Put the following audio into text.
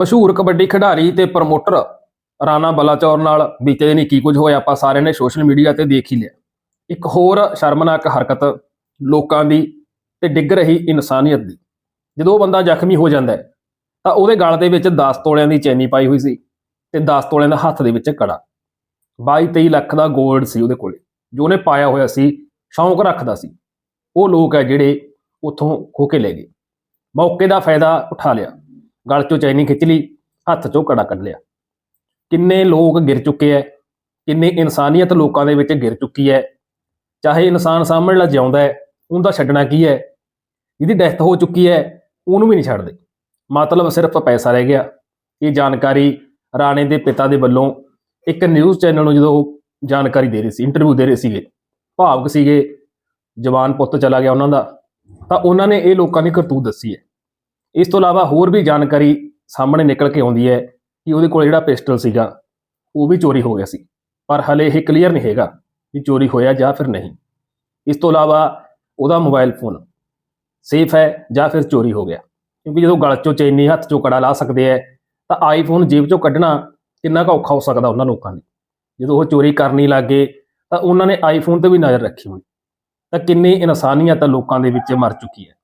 ਮਸ਼ਹੂਰ ਕਬੱਡੀ ਖਿਡਾਰੀ ਤੇ ਪ੍ਰਮੋਟਰ ਰਾਣਾ ਬਲਾਚੌਰ ਨਾਲ ਬੀਤੇ ਦਿਨੀ ਕੀ ਕੁਝ ਹੋਇਆ, ਆਪਾਂ ਸਾਰਿਆਂ ਨੇ ਸੋਸ਼ਲ ਮੀਡੀਆ ਤੇ ਦੇਖ ਹੀ ਲਿਆ। ਇੱਕ ਹੋਰ ਸ਼ਰਮਨਾਕ ਹਰਕਤ ਲੋਕਾਂ ਦੀ ਤੇ ਡਿੱਗ ਰਹੀ ਇਨਸਾਨੀਅਤ ਦੀ। ਜਦੋਂ ਉਹ ਬੰਦਾ ਜ਼ਖਮੀ ਹੋ ਜਾਂਦਾ ਹੈ, ਤਾਂ ਉਹਦੇ ਗਲ ਦੇ ਵਿੱਚ 10 ਤੋਲਿਆਂ ਦੀ ਚੈਨੀ ਪਾਈ ਹੋਈ ਸੀ ਤੇ 10 ਤੋਲਿਆਂ ਦਾ ਹੱਥ ਦੇ ਵਿੱਚ ਕੜਾ। 22 23 ਲੱਖ ਦਾ 골ਡ ਸੀ ਉਹਦੇ ਕੋਲੇ, ਜੋ ਉਹਨੇ ਪਾਇਆ ਹੋਇਆ ਸੀ, ਸ਼ੌਂਕ ਰੱਖਦਾ ਸੀ। ਉਹ ਲੋਕ ਹੈ ਜਿਹੜੇ ਉੱਥੋਂ ਖੋ ਕੇ ਲੈ ਗਏ। ਮੌਕੇ ਦਾ ਫਾਇਦਾ ਉਠਾ ਲਿਆ। ਗਲ ਚੋਂ ਚੈਨੀ ਖਿੱਚ ਲਈ, ਹੱਥ ਚੋਂ ਕੜਾ ਕੱਢ ਲਿਆ। ਕਿੰਨੇ ਲੋਕ ਗਿਰ ਚੁੱਕੇ ਐ, ਕਿੰਨੀ ਇਨਸਾਨੀਅਤ ਲੋਕਾਂ ਦੇ ਵਿੱਚ ਗਿਰ ਚੁੱਕੀ ਹੈ ਚਾਹੇ ਇਨਸਾਨ ਸਾਹਮਣੇ ਲਾ ਜਿਉਂਦਾ ਹੈ ਉਹਦਾ ਛੱਡਣਾ ਕੀ ਹੈ ਜਿਹਦੀ ਡੈਥ ਹੋ ਚੁੱਕੀ ਹੈ ਉਹਨੂੰ ਵੀ ਨਹੀਂ ਛੱਡਦੇ। ਮਤਲਬ ਸਿਰਫ ਪੈਸਾ ਰਹਿ ਗਿਆ। ਇਹ ਜਾਣਕਾਰੀ ਰਾਣੇ ਦੇ ਪਿਤਾ ਦੇ ਵੱਲੋਂ ਇੱਕ ਨਿਊਜ਼ ਚੈਨਲ ਨੂੰ ਜਦੋਂ ਜਾਣਕਾਰੀ ਦੇ ਰਹੀ ਸੀ ਇੰਟਰਵਿਊ ਦੇ ਰਹੇ ਸੀਗੇ, ਭਾਵਕ ਸੀਗੇ, ਜਵਾਨ ਪੁੱਤ ਚਲਾ ਗਿਆ ਉਹਨਾਂ ਦਾ, ਤਾਂ ਉਹਨਾਂ ਨੇ ਇਹ ਲੋਕਾਂ ਦੀ ਕਰਤੂਤ ਦੱਸੀ ਹੈ ਇਸ ਤੋਂ ਇਲਾਵਾ ਹੋਰ ਵੀ ਜਾਣਕਾਰੀ ਸਾਹਮਣੇ ਨਿਕਲ ਕੇ ਆਉਂਦੀ ਹੈ ਕਿ ਉਹਦੇ ਕੋਲ ਜਿਹੜਾ ਪਿਸਟਲ ਸੀਗਾ, ਉਹ ਵੀ ਚੋਰੀ ਹੋ ਗਿਆ ਸੀ। ਪਰ ਹਲੇ ਇਹ ਕਲੀਅਰ ਨਹੀਂ ਹੈਗਾ ਕਿ ਚੋਰੀ ਹੋਇਆ ਜਾਂ ਫਿਰ ਨਹੀਂ। ਇਸ ਤੋਂ ਇਲਾਵਾ ਉਹਦਾ ਮੋਬਾਈਲ ਫੋਨ ਸੇਫ ਹੈ ਜਾਂ ਫਿਰ ਚੋਰੀ ਹੋ ਗਿਆ। ਕਿਉਂਕਿ ਜਦੋਂ ਗਲ ਚੋਂ ਚੈਨੀ ਹੱਥ ਚੋਂ ਕੜਾ ਲਾ ਸਕਦੇ ਐ ਤਾਂ ਆਈਫੋਨ ਜੇਬ ਚੋਂ ਕੱਢਣਾ ਕਿੰਨਾ ਕੁ ਔਖਾ ਹੋ ਸਕਦਾ ਉਹਨਾਂ ਲੋਕਾਂ ਲਈ। ਜਦੋਂ ਉਹ ਚੋਰੀ ਕਰਨੀ ਲੱਗੇ ਤਾਂ ਉਹਨਾਂ ਨੇ ਆਈਫੋਨ ਤੇ ਵੀ ਨਜ਼ਰ ਰੱਖੀ ਹੋਣੀ ਤਾਂ ਕਿੰਨੀ ਇਨਸਾਨੀਅਤ ਲੋਕਾਂ ਦੇ ਵਿੱਚ ਮਰ ਚੁੱਕੀ ਹੈ।